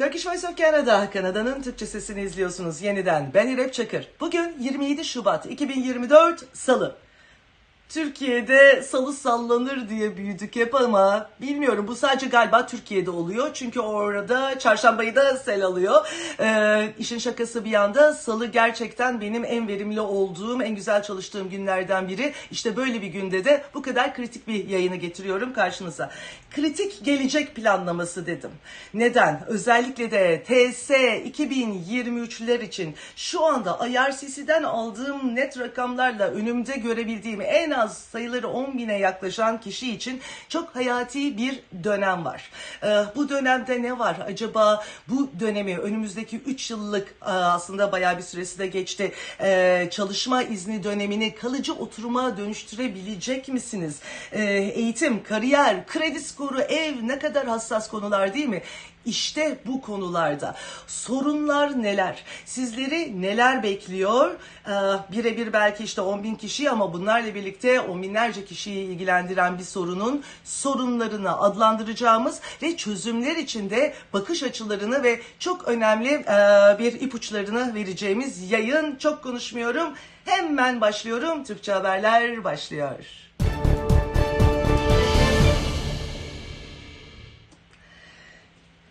Turkish Voice of Canada, Kanada'nın Türkçe sesini izliyorsunuz yeniden. Ben İrem Çakır. Bugün 27 Şubat 2024 Salı. Türkiye'de salı sallanır diye büyüdük hep ama bilmiyorum bu sadece galiba Türkiye'de oluyor. Çünkü orada çarşambayı da sel alıyor. Ee, işin şakası bir yanda salı gerçekten benim en verimli olduğum, en güzel çalıştığım günlerden biri. İşte böyle bir günde de bu kadar kritik bir yayını getiriyorum karşınıza. Kritik gelecek planlaması dedim. Neden? Özellikle de TS 2023'ler için şu anda IRCC'den aldığım net rakamlarla önümde görebildiğim en az sayıları 10 bine yaklaşan kişi için çok hayati bir dönem var. Ee, bu dönemde ne var? Acaba bu dönemi önümüzdeki 3 yıllık e, aslında bayağı bir süresi de geçti. Ee, çalışma izni dönemini kalıcı oturuma dönüştürebilecek misiniz? Ee, eğitim, kariyer, kredi skoru, ev ne kadar hassas konular değil mi? İşte bu konularda sorunlar neler? Sizleri neler bekliyor? Ee, birebir belki işte 10 bin kişi ama bunlarla birlikte on binlerce kişiyi ilgilendiren bir sorunun sorunlarını adlandıracağımız ve çözümler içinde bakış açılarını ve çok önemli e, bir ipuçlarını vereceğimiz yayın. Çok konuşmuyorum. Hemen başlıyorum. Türkçe Haberler başlıyor.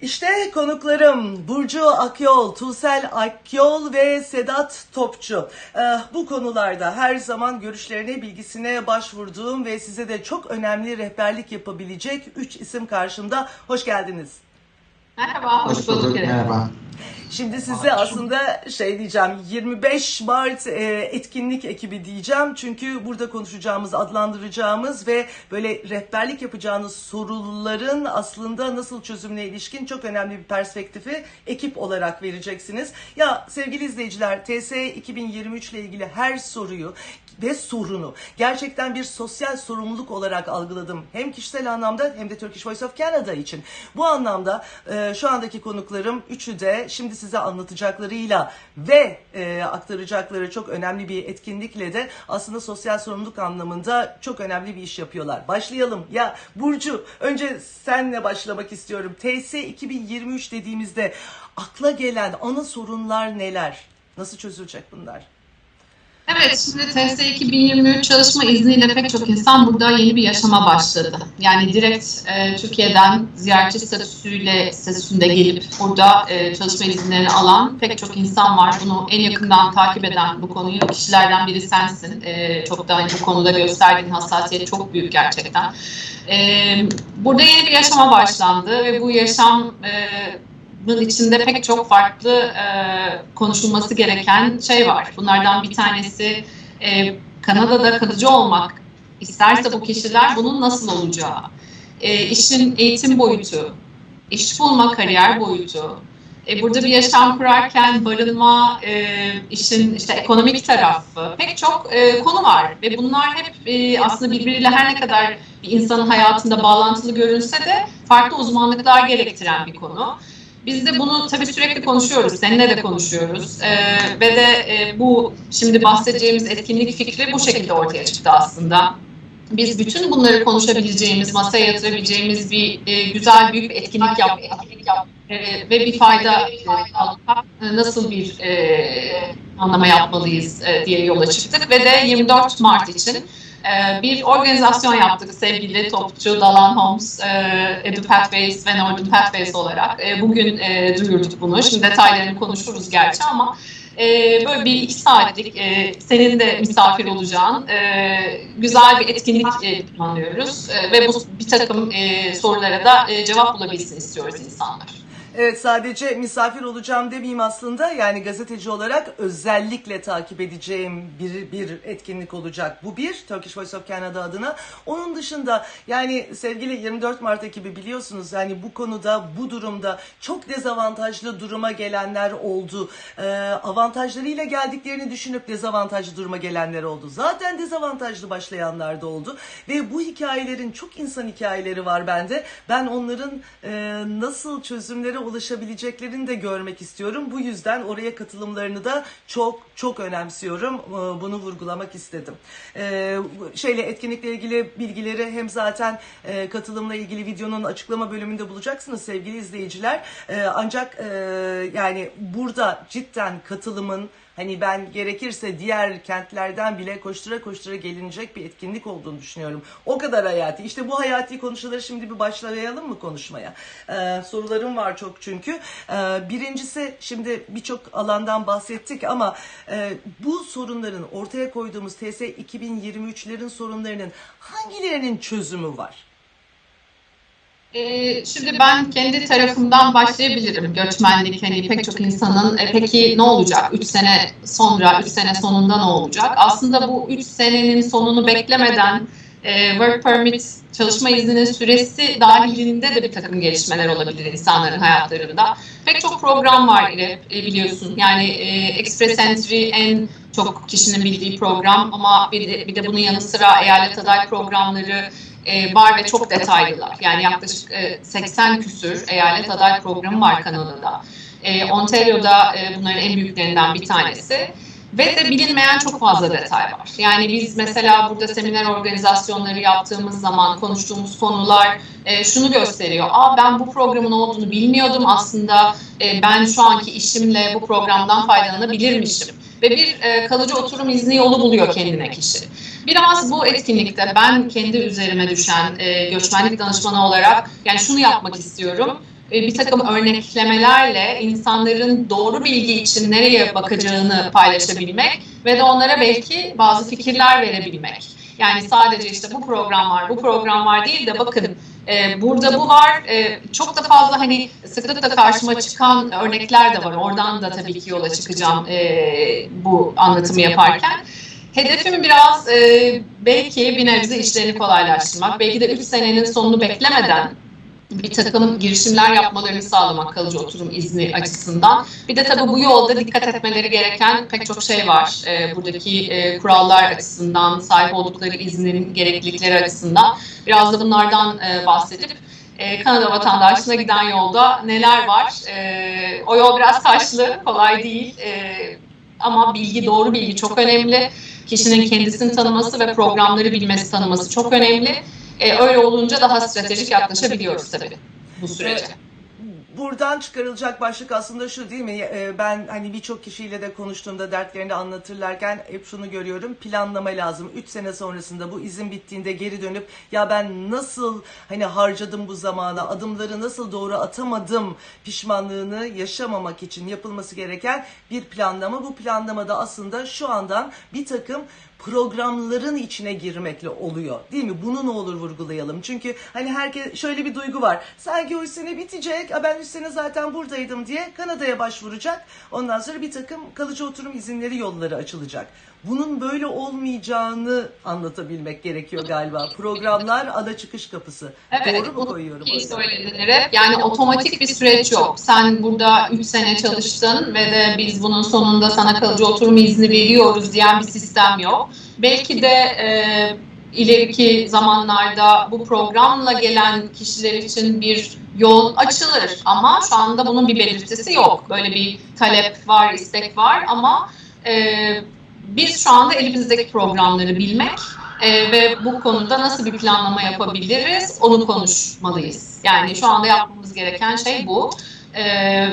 İşte konuklarım Burcu Akyol, Tuğsel Akyol ve Sedat Topçu. Ee, bu konularda her zaman görüşlerine, bilgisine başvurduğum ve size de çok önemli rehberlik yapabilecek 3 isim karşımda. Hoş geldiniz. Merhaba, hoş, Hoş bulduk. merhaba. Şimdi size aslında şey diyeceğim 25 Mart e, etkinlik ekibi diyeceğim. Çünkü burada konuşacağımız, adlandıracağımız ve böyle rehberlik yapacağınız soruların aslında nasıl çözümüne ilişkin çok önemli bir perspektifi ekip olarak vereceksiniz. Ya sevgili izleyiciler TS 2023 ile ilgili her soruyu ve sorunu gerçekten bir sosyal sorumluluk olarak algıladım. Hem kişisel anlamda hem de Turkish Voice of Canada için. Bu anlamda e, şu andaki konuklarım üçü de şimdi size anlatacaklarıyla ve e, aktaracakları çok önemli bir etkinlikle de aslında sosyal sorumluluk anlamında çok önemli bir iş yapıyorlar. Başlayalım. Ya Burcu önce senle başlamak istiyorum. TS 2023 dediğimizde akla gelen ana sorunlar neler? Nasıl çözülecek bunlar? Evet, şimdi TS 2023 çalışma izniyle pek çok insan burada yeni bir yaşama başladı. Yani direkt e, Türkiye'den ziyaretçi statüsüyle statüsünde gelip burada e, çalışma izinlerini alan pek çok insan var. Bunu en yakından takip eden bu konuyu kişilerden biri sensin. E, çok da bu konuda gösterdiğin hassasiyet çok büyük gerçekten. E, burada yeni bir yaşama başlandı ve bu yaşam e, bunun içinde pek çok farklı e, konuşulması gereken şey var. Bunlardan bir tanesi e, Kanada'da kalıcı olmak isterse bu kişiler bunun nasıl olacağı, e, işin eğitim boyutu, iş bulma, kariyer boyutu, e, burada bir yaşam kurarken barınma, e, işin işte ekonomik tarafı, pek çok e, konu var ve bunlar hep e, aslında birbiriyle her ne kadar bir insanın hayatında bağlantılı görünse de farklı uzmanlıklar gerektiren bir konu. Biz de bunu tabii sürekli konuşuyoruz, seninle de konuşuyoruz. Ee, ve de e, bu şimdi bahsedeceğimiz etkinlik fikri bu şekilde ortaya çıktı aslında. Biz bütün bunları konuşabileceğimiz, masaya yatırabileceğimiz bir e, güzel büyük bir etkinlik yaptık e, ve bir fayda e, nasıl bir e, anlama yapmalıyız e, diye yola çıktık. Ve de 24 Mart için e, bir organizasyon yaptık sevgili topçu Dalan Homes, e, Edu Pathways ve Northern Pathways olarak. E, bugün e, duyurduk bunu. Şimdi detaylarını konuşuruz gerçi ama e, böyle bir iki saatlik e, senin de misafir olacağın güzel bir etkinlik planlıyoruz. Ve bu bir takım sorulara da cevap bulabilsin istiyoruz insanlar. Evet sadece misafir olacağım demeyeyim aslında yani gazeteci olarak özellikle takip edeceğim bir, bir etkinlik olacak. Bu bir Turkish Voice of Canada adına. Onun dışında yani sevgili 24 Mart ekibi biliyorsunuz yani bu konuda bu durumda çok dezavantajlı duruma gelenler oldu. Ee, avantajlarıyla geldiklerini düşünüp dezavantajlı duruma gelenler oldu. Zaten dezavantajlı başlayanlar da oldu. Ve bu hikayelerin çok insan hikayeleri var bende. Ben onların e, nasıl sonuçlara ulaşabileceklerini de görmek istiyorum. Bu yüzden oraya katılımlarını da çok çok önemsiyorum. Ee, Bunu vurgulamak istedim. Ee, Şeyle etkinlikle ilgili bilgileri hem zaten e, katılımla ilgili videonun açıklama bölümünde bulacaksınız sevgili izleyiciler. Ee, Ancak e, yani burada cidden katılımın hani ben gerekirse diğer kentlerden bile koştura koştura gelinecek bir etkinlik olduğunu düşünüyorum. O kadar hayati. İşte bu hayati konuları şimdi bir başlayalım mı konuşmaya? Ee, sorularım var çok çünkü. Ee, birincisi şimdi birçok alandan bahsettik ama e, bu sorunların ortaya koyduğumuz TS 2023'lerin sorunlarının hangilerinin çözümü var? Ee, şimdi ben kendi tarafımdan başlayabilirim. Göçmenlik hani pek çok insanın e, peki ne olacak? 3 sene sonra, 3 sene sonunda ne olacak? Aslında bu 3 senenin sonunu beklemeden e, work permit çalışma izninin süresi dahilinde de bir takım gelişmeler olabilir insanların hayatlarında. Pek çok program var e, biliyorsun. Yani e, Express Entry en çok kişinin bildiği program ama bir de, bir de bunun yanı sıra eyalet aday programları e, var ve çok detaylılar. Yani yaklaşık e, 80 küsür eyalet aday programı var Kanada'da. E, Ontario'da e, bunların en büyüklerinden bir tanesi. Ve de bilinmeyen çok fazla detay var. Yani biz mesela burada seminer organizasyonları yaptığımız zaman konuştuğumuz konular e, şunu gösteriyor. Aa ben bu programın olduğunu bilmiyordum aslında e, ben şu anki işimle bu programdan faydalanabilirmişim. Ve bir e, kalıcı oturum izni yolu buluyor kendine kişi. Biraz bu etkinlikte ben kendi üzerime düşen e, göçmenlik danışmanı olarak yani şunu yapmak istiyorum. E, bir takım örneklemelerle insanların doğru bilgi için nereye bakacağını paylaşabilmek ve de onlara belki bazı fikirler verebilmek. Yani sadece işte bu program var, bu program var değil de bakın e, burada bu var. E, çok da fazla hani sıklıkla karşıma çıkan örnekler de var. Oradan da tabii ki yola çıkacağım e, bu anlatımı yaparken. Hedefim biraz e, belki bir nebze işlerini kolaylaştırmak. Belki de 3 senenin sonunu beklemeden bir takım girişimler yapmalarını sağlamak kalıcı oturum izni açısından. Bir de tabii bu yolda dikkat etmeleri gereken pek çok şey var. E, buradaki e, kurallar açısından, sahip oldukları iznin gereklilikleri açısından. Biraz da bunlardan e, bahsedip e, Kanada vatandaşlığına giden yolda neler var? E, o yol biraz taşlı, kolay değil. E, ama bilgi, doğru bilgi çok önemli. Kişinin kendisini tanıması ve programları bilmesi, tanıması çok önemli. E, öyle olunca daha stratejik yaklaşabiliyoruz tabii bu sürece. Buradan çıkarılacak başlık aslında şu değil mi? Ee, Ben hani birçok kişiyle de konuştuğumda dertlerini anlatırlarken hep şunu görüyorum. Planlama lazım. 3 sene sonrasında bu izin bittiğinde geri dönüp ya ben nasıl hani harcadım bu zamana, adımları nasıl doğru atamadım pişmanlığını yaşamamak için yapılması gereken bir planlama. Bu planlamada aslında şu andan bir takım programların içine girmekle oluyor. Değil mi? Bunu ne olur vurgulayalım. Çünkü hani herkes şöyle bir duygu var. Sanki o sene bitecek. "Aa, Ben sene zaten buradaydım diye Kanada'ya başvuracak. Ondan sonra bir takım kalıcı oturum izinleri yolları açılacak. Bunun böyle olmayacağını anlatabilmek gerekiyor galiba. Programlar ana çıkış kapısı. Evet, Doğru mu koyuyorum? iyi orada? söyledin. Yani otomatik bir süreç yok. Sen burada 3 sene çalıştın ve de biz bunun sonunda sana kalıcı oturum izni veriyoruz diyen bir sistem yok. Belki de e, ileriki zamanlarda bu programla gelen kişiler için bir yol açılır ama şu anda bunun bir belirtisi yok. Böyle bir talep var, istek var ama e, biz şu anda elimizdeki programları bilmek e, ve bu konuda nasıl bir planlama yapabiliriz onu konuşmalıyız. Yani şu anda yapmamız gereken şey bu. E,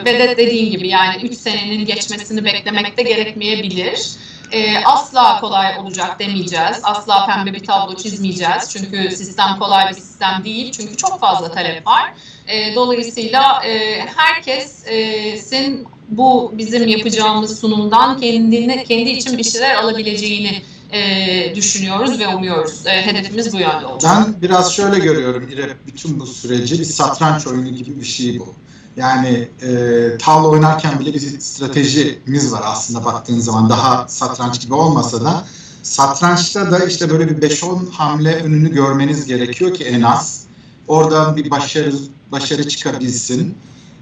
ve de dediğin gibi yani 3 senenin geçmesini beklemek de gerekmeyebilir. E, asla kolay olacak demeyeceğiz. Asla pembe bir tablo çizmeyeceğiz. Çünkü sistem kolay bir sistem değil. Çünkü çok fazla talep var. E, dolayısıyla e, herkesin bu bizim yapacağımız sunumdan kendine kendi için bir şeyler alabileceğini e, düşünüyoruz ve umuyoruz. E, hedefimiz bu yönde olacak. Ben biraz şöyle görüyorum İrep bütün bu süreci bir satranç oyunu gibi bir şey bu. Yani e, tavla oynarken bile bir stratejimiz var aslında baktığın zaman daha satranç gibi olmasa da satrançta da işte böyle bir 5-10 hamle önünü görmeniz gerekiyor ki en az oradan bir başarı başarı çıkabilsin.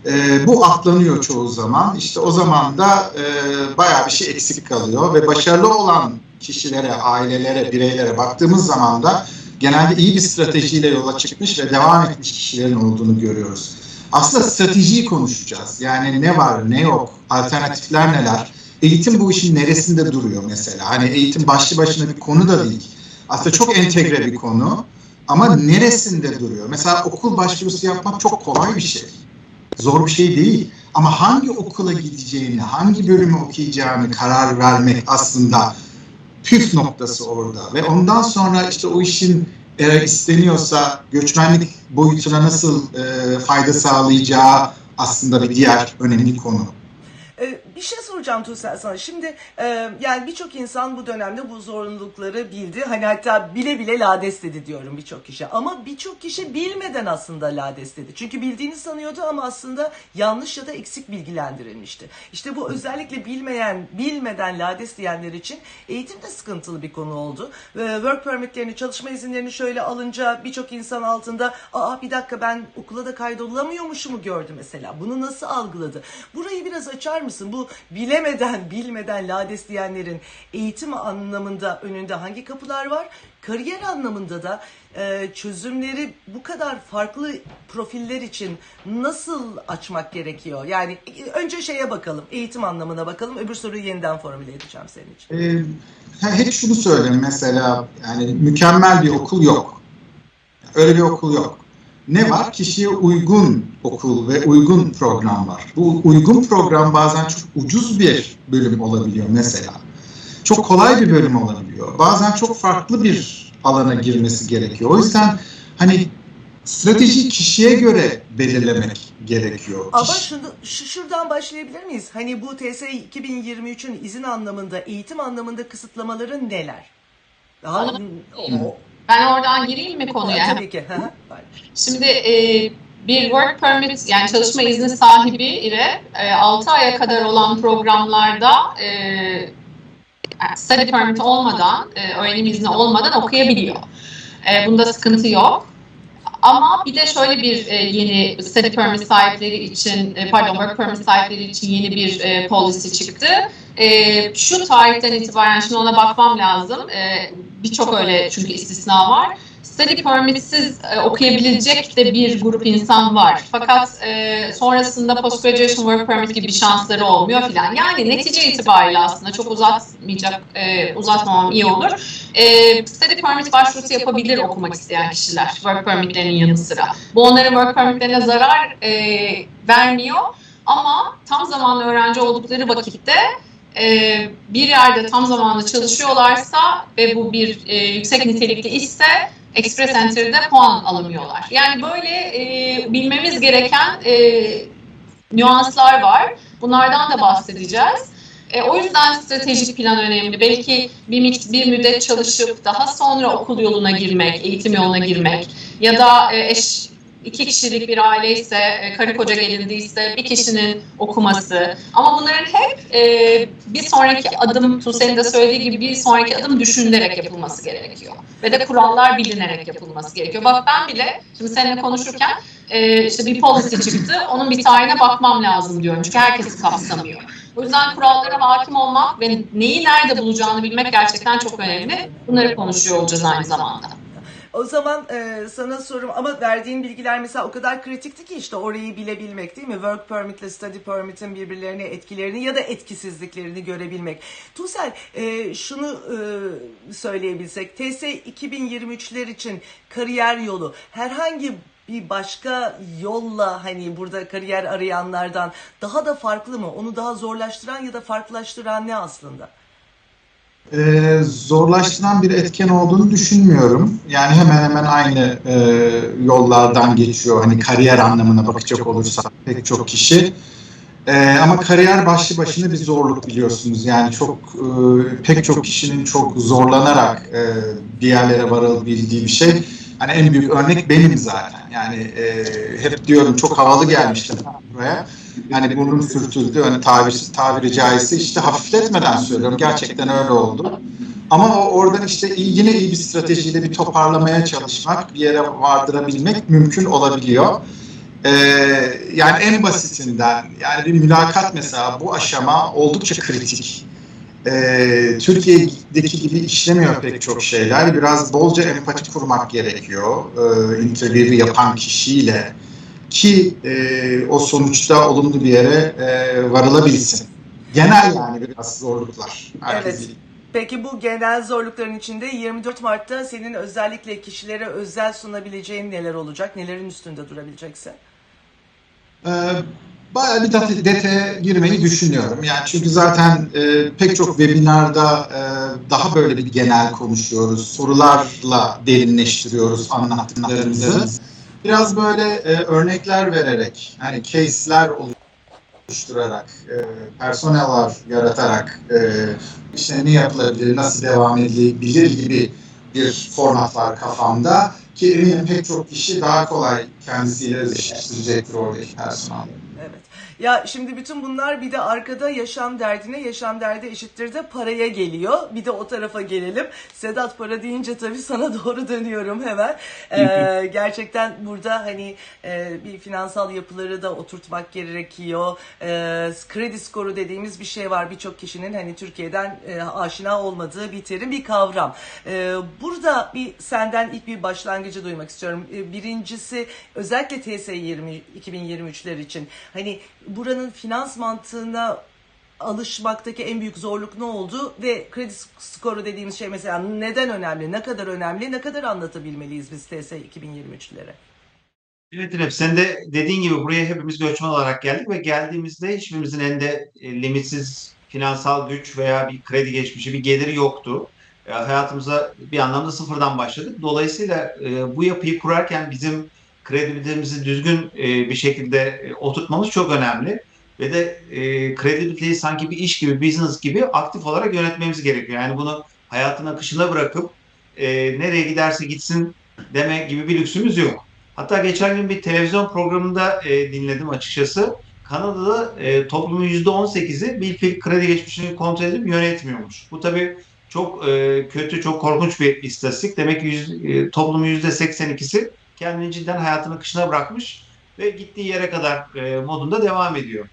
E, bu atlanıyor çoğu zaman. İşte o zaman da e, bayağı bir şey eksik kalıyor ve başarılı olan kişilere, ailelere, bireylere baktığımız zaman da genelde iyi bir stratejiyle yola çıkmış ve devam etmiş kişilerin olduğunu görüyoruz. aslında stratejiyi konuşacağız. Yani ne var, ne yok, alternatifler neler. Eğitim bu işin neresinde duruyor mesela? Hani eğitim başlı başına bir konu da değil. Aslında çok entegre bir konu. Ama neresinde duruyor? Mesela okul başvurusu yapmak çok kolay bir şey. Zor bir şey değil. Ama hangi okula gideceğini, hangi bölümü okuyacağını karar vermek aslında püf noktası orada. Ve ondan sonra işte o işin eğer isteniyorsa göçmenlik boyutuna nasıl e, fayda sağlayacağı aslında bir diğer önemli konu. Bir şey soracağım Tuğsel sana. Şimdi e, yani birçok insan bu dönemde bu zorunlulukları bildi. Hani hatta bile bile lades dedi diyorum birçok kişi. Ama birçok kişi bilmeden aslında lades dedi. Çünkü bildiğini sanıyordu ama aslında yanlış ya da eksik bilgilendirilmişti. İşte bu özellikle bilmeyen, bilmeden lades diyenler için eğitimde sıkıntılı bir konu oldu. Ve work permitlerini, çalışma izinlerini şöyle alınca birçok insan altında aa bir dakika ben okula da kaydolamıyormuşumu gördü mesela. Bunu nasıl algıladı? Burayı biraz açar mısın? Bu bilemeden, bilmeden lades diyenlerin eğitim anlamında önünde hangi kapılar var? Kariyer anlamında da e, çözümleri bu kadar farklı profiller için nasıl açmak gerekiyor? Yani e, önce şeye bakalım, eğitim anlamına bakalım. Öbür soruyu yeniden formüle edeceğim senin için. Ee, hep şunu söylerim mesela yani mükemmel bir okul yok. Öyle bir okul yok. Ne var? Kişiye uygun okul ve uygun program var. Bu uygun program bazen çok ucuz bir bölüm olabiliyor mesela. Çok kolay bir bölüm olabiliyor. Bazen çok farklı bir alana girmesi gerekiyor. O yüzden hani strateji kişiye göre belirlemek gerekiyor. Ama şunu, şu, şuradan başlayabilir miyiz? Hani bu TS 2023'ün izin anlamında, eğitim anlamında kısıtlamaları neler? Daha, o, Ben oradan gireyim mi konuya? tabii ki. Şimdi e, bir work permit yani çalışma izni sahibi ile e, 6 aya kadar olan programlarda e, study permit olmadan, e, öğrenim izni olmadan okuyabiliyor. E, bunda sıkıntı yok. Ama bir de şöyle bir e, yeni study permit sahipleri için, e, pardon work permit sahipleri için yeni bir e, policy çıktı. E, şu tarihten itibaren, şimdi ona bakmam lazım. E, Birçok öyle çünkü istisna var study permitsiz e, okuyabilecek de bir grup insan var. Fakat e, sonrasında post graduation work permit gibi bir şansları olmuyor filan. Yani netice itibariyle aslında çok uzatmayacak, e, uzatmamam iyi olur. E, study permit başvurusu yapabilir okumak isteyen kişiler work permitlerinin yanı sıra. Bu onların work permitlerine zarar e, vermiyor ama tam zamanlı öğrenci oldukları vakitte e, bir yerde tam zamanlı çalışıyorlarsa ve bu bir e, yüksek nitelikli işse Express Entry'de puan alamıyorlar. Yani böyle e, bilmemiz gereken e, nüanslar var. Bunlardan da bahsedeceğiz. E, o yüzden stratejik plan önemli. Belki bir, bir müddet çalışıp daha sonra okul yoluna girmek, eğitim yoluna girmek ya da e, eş iki kişilik bir aile ise, e, karı koca gelindiyse bir kişinin okuması. Ama bunların hep e, bir sonraki adım, Tuğsel'in de söylediği gibi bir sonraki adım düşünülerek yapılması gerekiyor. Ve de kurallar bilinerek yapılması gerekiyor. Bak ben bile şimdi seninle konuşurken e, işte bir policy çıktı, onun bir tarihine bakmam lazım diyorum. Çünkü herkesi kapsamıyor. O yüzden kurallara hakim olmak ve neyi nerede bulacağını bilmek gerçekten çok önemli. Bunları konuşuyor olacağız aynı zamanda. O zaman e, sana sorum ama verdiğin bilgiler mesela o kadar kritikti ki işte orayı bilebilmek değil mi? Work permit ile study permit'in birbirlerine etkilerini ya da etkisizliklerini görebilmek. Tuğsel e, şunu e, söyleyebilsek TS 2023'ler için kariyer yolu herhangi bir başka yolla hani burada kariyer arayanlardan daha da farklı mı? Onu daha zorlaştıran ya da farklılaştıran ne aslında? Ee, zorlaştıran bir etken olduğunu düşünmüyorum. Yani hemen hemen aynı e, yollardan geçiyor. Hani kariyer anlamına bakacak olursak pek çok kişi. Ee, ama kariyer başlı başına bir zorluk biliyorsunuz. Yani çok e, pek çok kişinin çok zorlanarak e, bir yerlere varılabildiği bir şey. Hani en büyük örnek benim zaten. Yani e, hep diyorum çok havalı gelmiştim buraya. Yani burnum sürtüldü. Hani tabiri, tabiri caizse işte hafifletmeden söylüyorum. Gerçekten öyle oldu. Ama oradan işte yine iyi bir stratejiyle bir toparlamaya çalışmak, bir yere vardırabilmek mümkün olabiliyor. Ee, yani en basitinden yani bir mülakat mesela bu aşama oldukça kritik. Ee, Türkiye'deki gibi işlemiyor pek çok şeyler. Biraz bolca empati kurmak gerekiyor. Ee, interview'i yapan kişiyle ki e, o sonuçta olumlu bir yere e, varılabilsin. Genel yani biraz zorluklar. Herkes Evet. Peki bu genel zorlukların içinde 24 Mart'ta senin özellikle kişilere özel sunabileceğin neler olacak? Nelerin üstünde durabileceksin? Ee, bayağı bir dat- detaya girmeyi düşünüyorum. Yani çünkü zaten e, pek çok webinarda e, daha böyle bir genel konuşuyoruz. Sorularla derinleştiriyoruz anlattıklarımızı. Biraz böyle e, örnekler vererek, hani case'ler oluşturarak, e, personeller yaratarak e, işte ne yapılabilir, nasıl devam edilebilir gibi bir format var kafamda. Ki eminim pek çok kişi daha kolay kendisiyle özdeşleştirecektir oradaki personel. Evet. Ya şimdi bütün bunlar bir de arkada yaşam derdine, yaşam derdi eşittir de paraya geliyor. Bir de o tarafa gelelim. Sedat para deyince tabii sana doğru dönüyorum hemen. Ee, gerçekten burada hani e, bir finansal yapıları da oturtmak gerekiyor. Ee, kredi skoru dediğimiz bir şey var. Birçok kişinin hani Türkiye'den e, aşina olmadığı bir terim, bir kavram. Ee, burada bir senden ilk bir başlangıcı duymak istiyorum. Ee, birincisi özellikle TS 20 2023'ler için hani buranın finans mantığına alışmaktaki en büyük zorluk ne oldu ve kredi skoru dediğimiz şey mesela neden önemli, ne kadar önemli, ne kadar anlatabilmeliyiz biz TS 2023'lere? Evet İrem, sen de dediğin gibi buraya hepimiz göçmen olarak geldik ve geldiğimizde hiçbirimizin elinde e, limitsiz finansal güç veya bir kredi geçmişi, bir geliri yoktu. E, hayatımıza bir anlamda sıfırdan başladık. Dolayısıyla e, bu yapıyı kurarken bizim kredibilitemizi düzgün e, bir şekilde e, oturtmamız çok önemli. Ve de e, kredibiliteyi sanki bir iş gibi, business gibi aktif olarak yönetmemiz gerekiyor. Yani bunu hayatın akışına bırakıp e, nereye giderse gitsin deme gibi bir lüksümüz yok. Hatta geçen gün bir televizyon programında e, dinledim açıkçası. Kanada'da e, toplumun %18'i bir fil kredi geçmişini kontrol edip yönetmiyormuş. Bu tabii çok e, kötü, çok korkunç bir istatistik. Demek ki yüz, e, toplumun %82'si kendini cidden hayatın akışına bırakmış ve gittiği yere kadar e, modunda devam ediyor.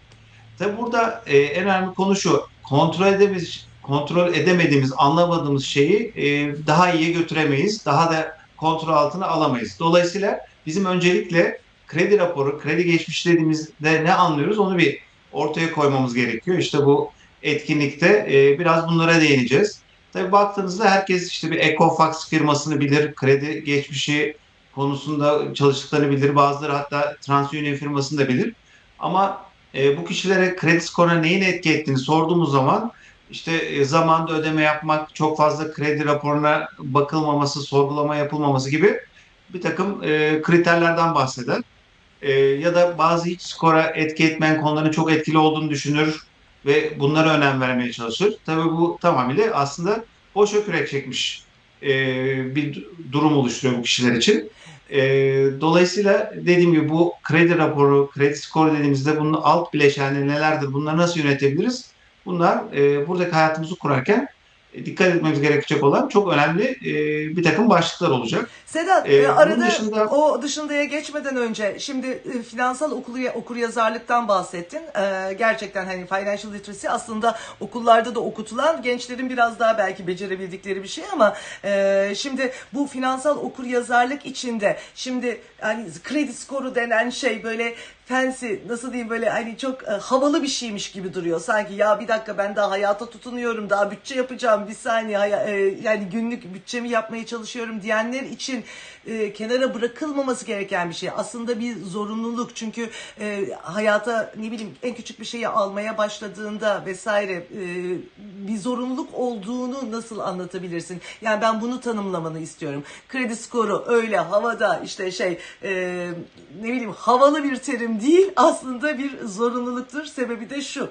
Tabii burada e, en önemli konu şu. Kontrol edemediğimiz, kontrol edemediğimiz, anlamadığımız şeyi e, daha iyiye götüremeyiz. Daha da kontrol altına alamayız. Dolayısıyla bizim öncelikle kredi raporu, kredi geçmiş dediğimizde ne anlıyoruz onu bir ortaya koymamız gerekiyor. İşte bu etkinlikte e, biraz bunlara değineceğiz. Tabii baktığınızda herkes işte bir Ecofax firmasını bilir, kredi geçmişi konusunda çalıştıklarını bilir. Bazıları hatta TransUnion firmasını da bilir. Ama e, bu kişilere kredi skoruna neyin etki ettiğini sorduğumuz zaman işte e, zamanda ödeme yapmak, çok fazla kredi raporuna bakılmaması, sorgulama yapılmaması gibi bir takım e, kriterlerden bahseder. E, ya da bazı hiç skora etki etmeyen konuların çok etkili olduğunu düşünür ve bunlara önem vermeye çalışır. Tabii bu tamamıyla aslında boşa kürek çekmiş e, bir durum oluşturuyor bu kişiler için. E, dolayısıyla dediğim gibi bu kredi raporu, kredi skoru dediğimizde bunun alt bileşenleri nelerdir, bunları nasıl yönetebiliriz? Bunlar e, buradaki hayatımızı kurarken dikkat etmemiz gerekecek olan çok önemli e, bir takım başlıklar olacak. Sedat e, bunun arada dışında- o dışındaya geçmeden önce şimdi e, finansal okur, okur yazarlıktan bahsettin. E, gerçekten hani financial literacy aslında okullarda da okutulan gençlerin biraz daha belki becerebildikleri bir şey ama e, şimdi bu finansal okur yazarlık içinde şimdi hani kredi skoru denen şey böyle fancy nasıl diyeyim böyle hani çok e, havalı bir şeymiş gibi duruyor. Sanki ya bir dakika ben daha hayata tutunuyorum daha bütçe yapacağım bir saniye e, yani günlük bütçemi yapmaya çalışıyorum diyenler için e, kenara bırakılmaması gereken bir şey. Aslında bir zorunluluk çünkü e, hayata ne bileyim en küçük bir şeyi almaya başladığında vesaire e, bir zorunluluk olduğunu nasıl anlatabilirsin? Yani ben bunu tanımlamanı istiyorum. Kredi skoru öyle havada işte şey e, ne bileyim havalı bir terim değil aslında bir zorunluluktur. Sebebi de şu.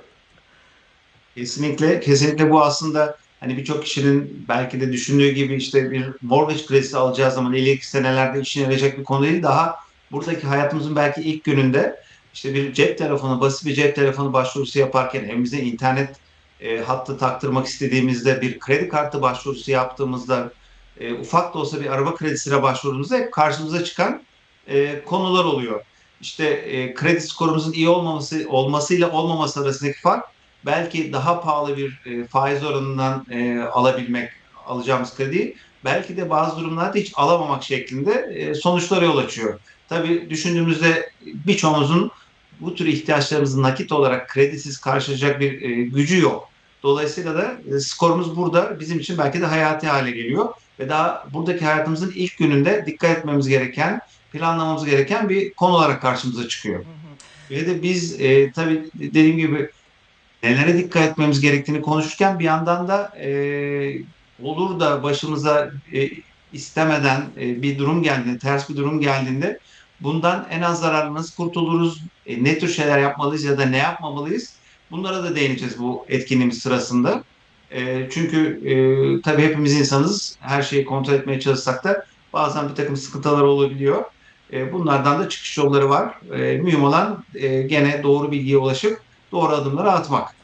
Kesinlikle, kesinlikle bu aslında hani birçok kişinin belki de düşündüğü gibi işte bir mortgage kredisi alacağı zaman ileriki senelerde işine yarayacak bir konu değil. Daha buradaki hayatımızın belki ilk gününde işte bir cep telefonu, basit bir cep telefonu başvurusu yaparken evimize internet e, hattı taktırmak istediğimizde bir kredi kartı başvurusu yaptığımızda e, ufak da olsa bir araba kredisine başvurduğumuzda hep karşımıza çıkan e, konular oluyor. İşte e, kredi skorumuzun iyi olmaması olmasıyla olmaması arasındaki fark belki daha pahalı bir e, faiz oranından e, alabilmek, alacağımız krediyi belki de bazı durumlarda hiç alamamak şeklinde e, sonuçlara yol açıyor. tabii düşündüğümüzde birçoğumuzun bu tür ihtiyaçlarımızı nakit olarak kredisiz karşılayacak bir e, gücü yok. Dolayısıyla da e, skorumuz burada bizim için belki de hayati hale geliyor ve daha buradaki hayatımızın ilk gününde dikkat etmemiz gereken, planlamamız gereken bir konu olarak karşımıza çıkıyor. Ve de biz e, tabii dediğim gibi nelere dikkat etmemiz gerektiğini konuşurken bir yandan da e, olur da başımıza e, istemeden e, bir durum geldiğinde, ters bir durum geldiğinde bundan en az zararlı nasıl kurtuluruz, e, ne tür şeyler yapmalıyız ya da ne yapmamalıyız bunlara da değineceğiz bu etkinliğimiz sırasında. E, çünkü e, tabii hepimiz insanız, her şeyi kontrol etmeye çalışsak da bazen bir takım sıkıntılar olabiliyor. E, bunlardan da çıkış yolları var. E, mühim olan e, gene doğru bilgiye ulaşıp doğru adımları atmak.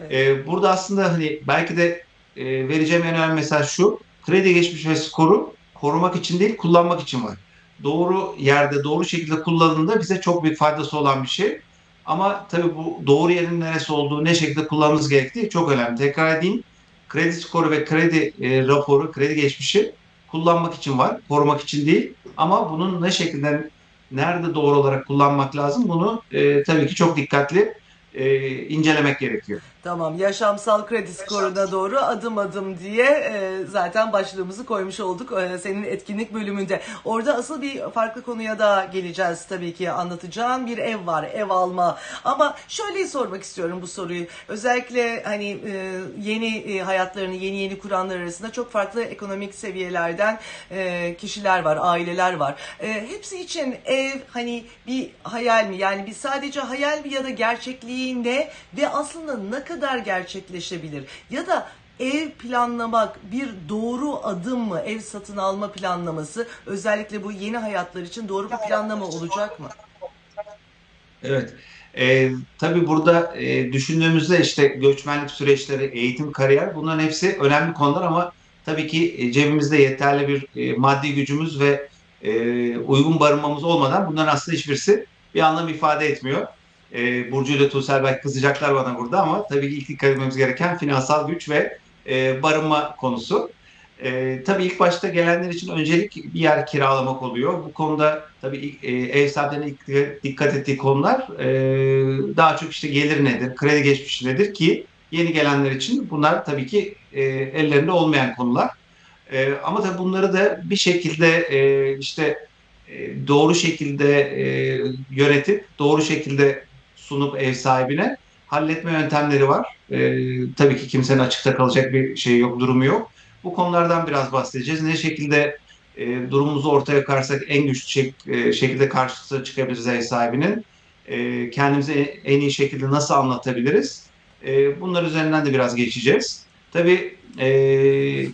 Evet. E, burada aslında hani belki de e, vereceğim en önemli mesaj şu. Kredi geçmiş ve skoru korumak için değil kullanmak için var. Doğru yerde doğru şekilde kullanıldığında bize çok büyük faydası olan bir şey. Ama tabii bu doğru yerin neresi olduğu, ne şekilde kullanmamız gerektiği çok önemli. Tekrar edeyim. Kredi skoru ve kredi e, raporu, kredi geçmişi kullanmak için var, korumak için değil. Ama bunun ne şekilde, nerede doğru olarak kullanmak lazım bunu e, tabii ki çok dikkatli e, incelemek gerekiyor. Tamam yaşamsal kredi skoruna doğru adım adım diye e, zaten başlığımızı koymuş olduk e, senin etkinlik bölümünde. Orada asıl bir farklı konuya da geleceğiz tabii ki. Anlatacağın bir ev var ev alma. Ama şöyle sormak istiyorum bu soruyu. Özellikle hani e, yeni e, hayatlarını yeni yeni kuranlar arasında çok farklı ekonomik seviyelerden e, kişiler var aileler var. E, hepsi için ev hani bir hayal mi? Yani bir sadece hayal mi ya da gerçekliği ne ve aslında ne kadar gerçekleşebilir ya da ev planlamak bir doğru adım mı ev satın alma planlaması özellikle bu yeni hayatlar için doğru bir planlama olacak mı? Evet. E, tabii burada e, düşündüğümüzde işte göçmenlik süreçleri, eğitim, kariyer bunların hepsi önemli konular ama tabii ki e, cebimizde yeterli bir e, maddi gücümüz ve e, uygun barınmamız olmadan bunların aslında hiçbirisi bir anlam ifade etmiyor. E, Burcu ile Tuğsel belki kızacaklar bana burada ama tabii ki ilk dikkat etmemiz gereken finansal güç ve e, barınma konusu. E, tabii ilk başta gelenler için öncelik bir yer kiralamak oluyor. Bu konuda tabii e, ev sahiplerinin ilk dikkat ettiği konular e, daha çok işte gelir nedir, kredi geçmişi nedir ki yeni gelenler için bunlar tabii ki e, ellerinde olmayan konular. E, ama tabii bunları da bir şekilde e, işte e, doğru şekilde e, yönetip doğru şekilde sunup ev sahibine halletme yöntemleri var. E, tabii ki kimsenin açıkta kalacak bir şey yok, durumu yok. Bu konulardan biraz bahsedeceğiz. Ne şekilde e, durumumuzu ortaya koyarsak en güçlü şek, e, şekilde karşısına çıkabiliriz ev sahibinin. E, kendimizi en iyi şekilde nasıl anlatabiliriz? E, bunlar üzerinden de biraz geçeceğiz. Tabii e,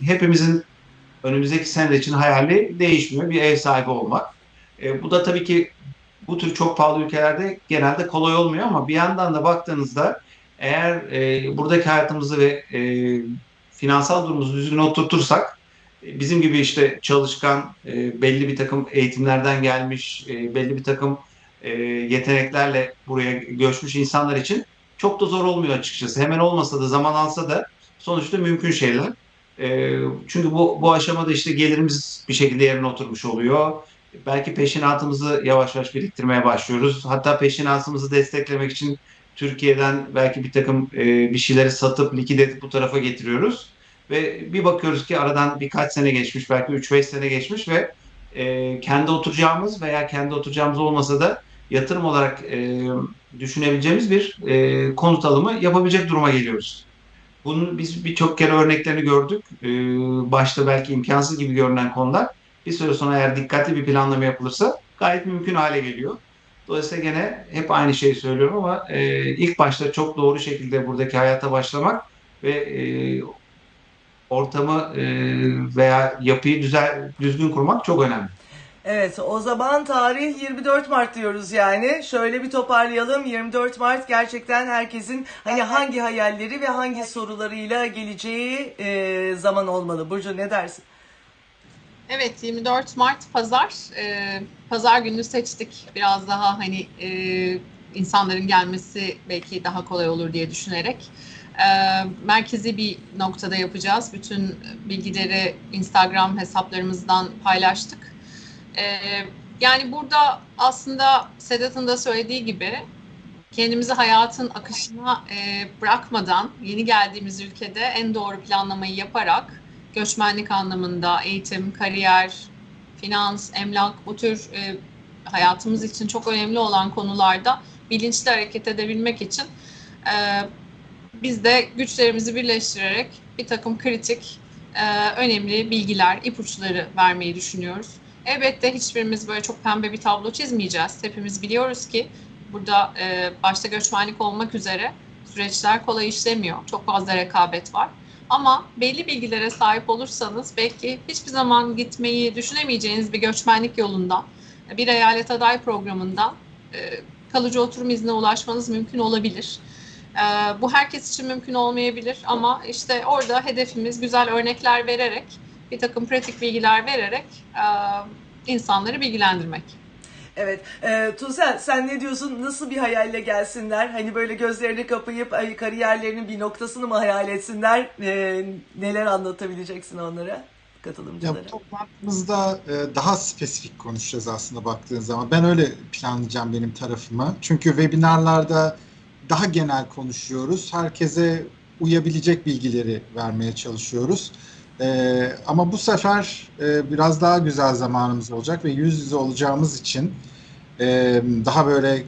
hepimizin önümüzdeki sene için hayali değişmiyor. Bir ev sahibi olmak. E, bu da tabii ki bu tür çok pahalı ülkelerde genelde kolay olmuyor ama bir yandan da baktığınızda eğer e, buradaki hayatımızı ve e, finansal durumumuzu düzgün oturtursak e, bizim gibi işte çalışkan e, belli bir takım eğitimlerden gelmiş e, belli bir takım e, yeteneklerle buraya göçmüş insanlar için çok da zor olmuyor açıkçası. Hemen olmasa da zaman alsa da sonuçta mümkün şeyler. E, çünkü bu, bu aşamada işte gelirimiz bir şekilde yerine oturmuş oluyor. Belki peşinatımızı yavaş yavaş biriktirmeye başlıyoruz. Hatta peşinatımızı desteklemek için Türkiye'den belki bir takım e, bir şeyleri satıp likit edip bu tarafa getiriyoruz. Ve bir bakıyoruz ki aradan birkaç sene geçmiş, belki 3-5 sene geçmiş ve e, kendi oturacağımız veya kendi oturacağımız olmasa da yatırım olarak e, düşünebileceğimiz bir e, konut alımı yapabilecek duruma geliyoruz. Bunun biz birçok kere örneklerini gördük. E, başta belki imkansız gibi görünen konular bir süre sonra eğer dikkatli bir planlama yapılırsa gayet mümkün hale geliyor. Dolayısıyla gene hep aynı şeyi söylüyorum ama e, ilk başta çok doğru şekilde buradaki hayata başlamak ve e, ortamı e, veya yapıyı güzel düzgün kurmak çok önemli. Evet o zaman tarih 24 Mart diyoruz yani. Şöyle bir toparlayalım. 24 Mart gerçekten herkesin hani hangi hayalleri ve hangi sorularıyla geleceği e, zaman olmalı. Burcu ne dersin? Evet 24 Mart Pazar. Ee, Pazar gününü seçtik. Biraz daha hani e, insanların gelmesi belki daha kolay olur diye düşünerek. Ee, merkezi bir noktada yapacağız. Bütün bilgileri Instagram hesaplarımızdan paylaştık. Ee, Yani burada aslında Sedat'ın da söylediği gibi kendimizi hayatın akışına e, bırakmadan yeni geldiğimiz ülkede en doğru planlamayı yaparak göçmenlik anlamında eğitim, kariyer, finans, emlak bu tür e, hayatımız için çok önemli olan konularda bilinçli hareket edebilmek için e, biz de güçlerimizi birleştirerek bir takım kritik, e, önemli bilgiler, ipuçları vermeyi düşünüyoruz. Elbette hiçbirimiz böyle çok pembe bir tablo çizmeyeceğiz. Hepimiz biliyoruz ki burada e, başta göçmenlik olmak üzere süreçler kolay işlemiyor. Çok fazla rekabet var. Ama belli bilgilere sahip olursanız belki hiçbir zaman gitmeyi düşünemeyeceğiniz bir göçmenlik yolundan, bir eyalet aday programından e, kalıcı oturum iznine ulaşmanız mümkün olabilir. E, bu herkes için mümkün olmayabilir ama işte orada hedefimiz güzel örnekler vererek, bir takım pratik bilgiler vererek e, insanları bilgilendirmek. Evet. E, Tuğsel sen ne diyorsun? Nasıl bir hayalle gelsinler? Hani böyle gözlerini kapayıp ay, kariyerlerinin bir noktasını mı hayal etsinler? E, neler anlatabileceksin onlara? Ya Katılımcılara. bu toplantımızda e, daha spesifik konuşacağız aslında baktığın zaman. Ben öyle planlayacağım benim tarafımı. Çünkü webinarlarda daha genel konuşuyoruz. Herkese uyabilecek bilgileri vermeye çalışıyoruz. E, ama bu sefer e, biraz daha güzel zamanımız olacak ve yüz yüze olacağımız için e, daha böyle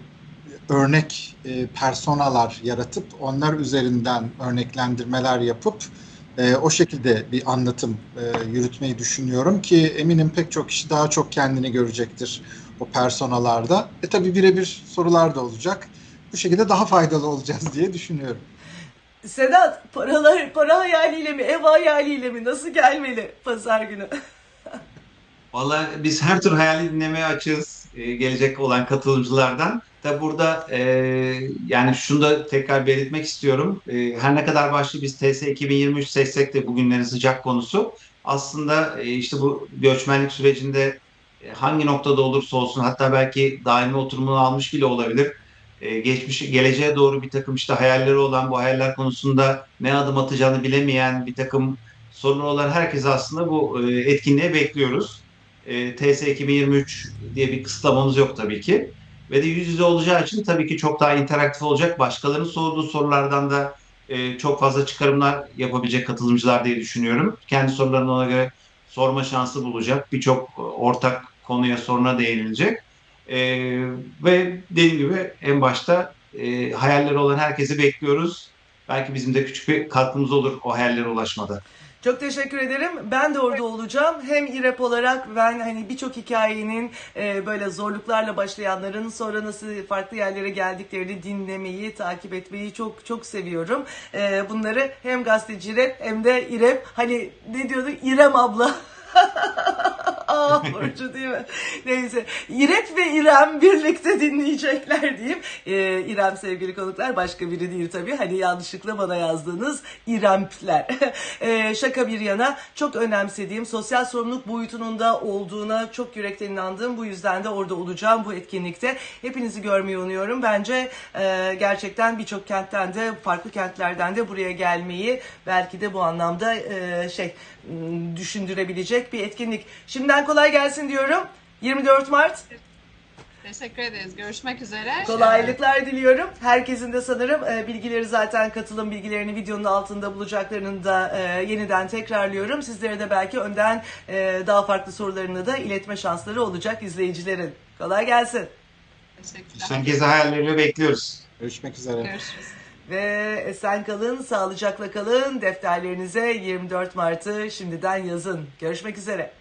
örnek e, personalar yaratıp onlar üzerinden örneklendirmeler yapıp e, o şekilde bir anlatım e, yürütmeyi düşünüyorum ki eminim pek çok kişi daha çok kendini görecektir o personalarda. E tabi birebir sorular da olacak. Bu şekilde daha faydalı olacağız diye düşünüyorum. Sedat paralar para hayaliyle mi ev hayaliyle mi nasıl gelmeli pazar günü? Vallahi biz her tür hayali dinlemeye açığız e, gelecek olan katılımcılardan. Tabi burada e, yani şunu da tekrar belirtmek istiyorum. E, her ne kadar başlı biz TS 2023 seçsek de bugünlerin sıcak konusu aslında e, işte bu göçmenlik sürecinde e, hangi noktada olursa olsun hatta belki daimi oturumunu almış bile olabilir. E, geçmiş geleceğe doğru bir takım işte hayalleri olan bu hayaller konusunda ne adım atacağını bilemeyen bir takım sorunları olan herkese aslında bu e, etkinliğe bekliyoruz. E, TS 2023 diye bir kısıtlamamız yok tabii ki. Ve de yüz yüze olacağı için tabii ki çok daha interaktif olacak. Başkalarının sorduğu sorulardan da e, çok fazla çıkarımlar yapabilecek katılımcılar diye düşünüyorum. Kendi sorularını ona göre sorma şansı bulacak. Birçok ortak konuya soruna değinilecek. E, ve dediğim gibi en başta e, hayalleri olan herkesi bekliyoruz. Belki bizim de küçük bir katkımız olur o hayallere ulaşmada. Çok teşekkür ederim. Ben de orada olacağım. Hem İrep olarak ben hani birçok hikayenin e, böyle zorluklarla başlayanların sonra nasıl farklı yerlere geldiklerini dinlemeyi, takip etmeyi çok çok seviyorum. E, bunları hem gazeteci İrep hem de İrep hani ne diyorduk İrem abla. Ah Burcu değil mi? Neyse. İrep ve İrem birlikte dinleyecekler diyeyim. Ee, İrem sevgili konuklar başka biri değil tabii. Hani yanlışlıkla bana yazdığınız İrempler. Ee, şaka bir yana çok önemsediğim sosyal sorumluluk boyutunun da olduğuna çok yürekten inandığım bu yüzden de orada olacağım bu etkinlikte. Hepinizi görmeyi umuyorum. Bence e, gerçekten birçok kentten de farklı kentlerden de buraya gelmeyi belki de bu anlamda e, şey m, düşündürebilecek bir etkinlik. Şimdiden kolay gelsin diyorum. 24 Mart Teşekkür ederiz. Görüşmek üzere. kolaylıklar diliyorum. Herkesin de sanırım e, bilgileri zaten katılım bilgilerini videonun altında bulacaklarını da e, yeniden tekrarlıyorum. Sizlere de belki önden e, daha farklı sorularını da iletme şansları olacak izleyicilerin. Kolay gelsin. Teşekkürler. Herkese hayallerini bekliyoruz. Görüşmek üzere. Görüşürüz. Ve esen kalın, sağlıcakla kalın. Defterlerinize 24 Mart'ı şimdiden yazın. Görüşmek üzere.